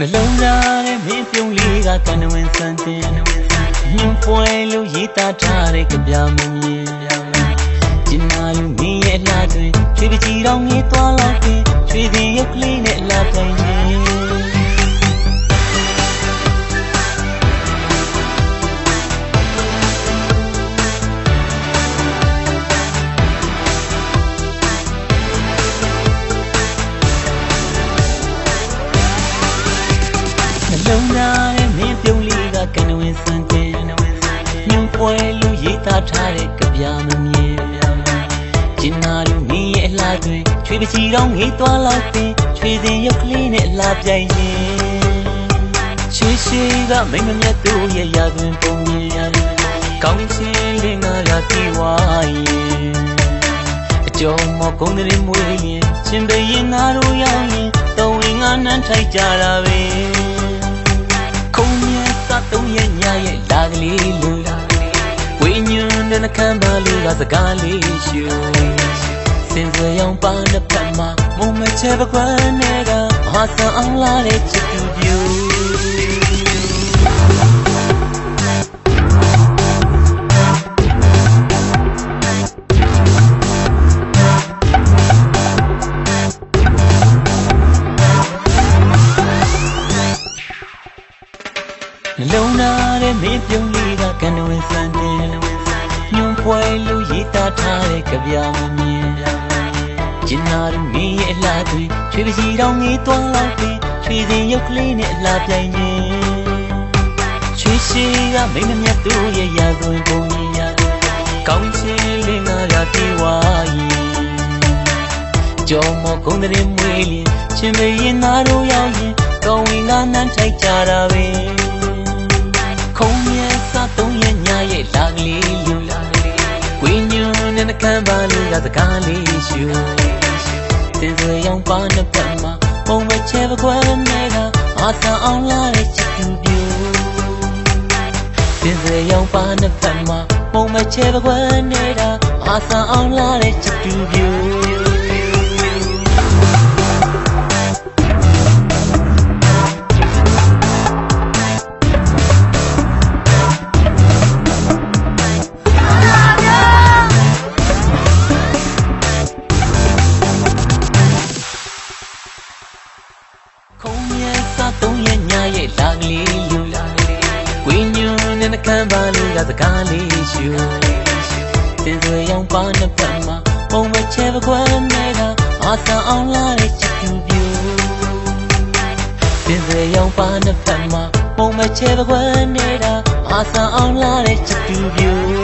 နှလုံးသားရဲ့မင်းပြုံးလေးကကနဝင်စံတင်ညင်ပွဲလို့ရေးသားထားတဲ့ကြပြမမြင်ကျင်နာလူမင်းရဲ့အလားတွင်ချွေပကြီးတော်ငေးသွားလောက်ပင်ချွေသည်ရုပ်ကလေးနဲ့ နှလုံးသားရဲ့မင်းပြုံးလေးကကနဝင်စံတင်ညင်ပွဲလို့ရေးသားထားတဲ့ကြပြမမြင်ကျင်နာလူမင်းရဲ့အလားတွင်ချွေပကြီးတော်ငေးသွားလောက်ပင်ချွေသည်ရုပ်ကလေးနဲ့အလားပြိုင်နေချွေရှိကမိမမြတ်သူရဲ့ရာတွင်ပုံမြင်ရတယ်ကောင်းချင်းလင်းကားရာတီဝါရင်အကျော်မကုန်းတဲ့မွေးရင်ရှင်ဘရင်သားတို့ရောက်ရင်သုံးဝင်ငါနှမ်းထိုက်ကြတာပဲခုံမြ တ်သသုံးရဲ့ညရဲ့လာကလေးလူလာဝိညာဉ်နဲ့နှကမ်းပါလေးကစကားလေးရှူစင်စွေရောင်ပါနှစ်ဖက်မှာမုံမချဲပကွမ်းနဲ့ကဟာဆန်အောင်လာတဲ့ချစ်သူပြူ နှလုံးသားရဲ့မင်းပြုံးလေးကကနဝင်စံတယ်ညွန်ပွဲလို့ရေးသားထားတဲ့ကြပြမမြင်ကျင်နာရမင်းရဲ့အလားတွေချွေပစီတော်ငေးသွားလောက်ပြီးချွေစဉ်ရုပ်ကလေးနဲ့အလားပြိုင်နေချွေရှိကမိမမြတ်သူရဲ့ရာဇဝင်ပုံကြီးရကောင်းချင်းလင်းကားရာပြေဝါရင်ကြောမကုန်းတဲ့မွေးလင်းချင်းမရင်သားတို့ရောက်ရင်ကောင်းဝင်ကနန်းထိုက်ကြတာပဲ ခုံးမြတ်စားသုံးရဲ့ညရဲ့လာကလေးလူလာဝိညာဉ်နဲ့နှကမ်းပါလေးကစကားလေးရှူတင်စွေရောင်ပါနှစ်ပတ်မှာပုံမချဲပကွမ်းနဲ့ကအာသာအောင်လာတဲ့ချစ်သူပြူတင်စွေရောင်ပါနှစ်ပတ်မှာပုံမချဲပကွမ်းနဲ့ကအာသာအောင်လာတဲ့ချစ်သူပြူ ရဲ့ညရဲ့လာကလေးလူလာဝိညာဉ်နဲ့နှကမ်းပါလေးကစကားလေးရှူတင်စွေရောင်ပါနှစ်ဖက်မှာပုံမချဲပကွမ်းနဲ့ကအာသာအောင်လာတဲ့ချစ်သူပြူတင်စွေရောင်ပါနှစ်ဖက်မှာပုံမချဲပကွမ်းနဲ့ကအာသာအောင်လာတဲ့ချစ်သူပြူ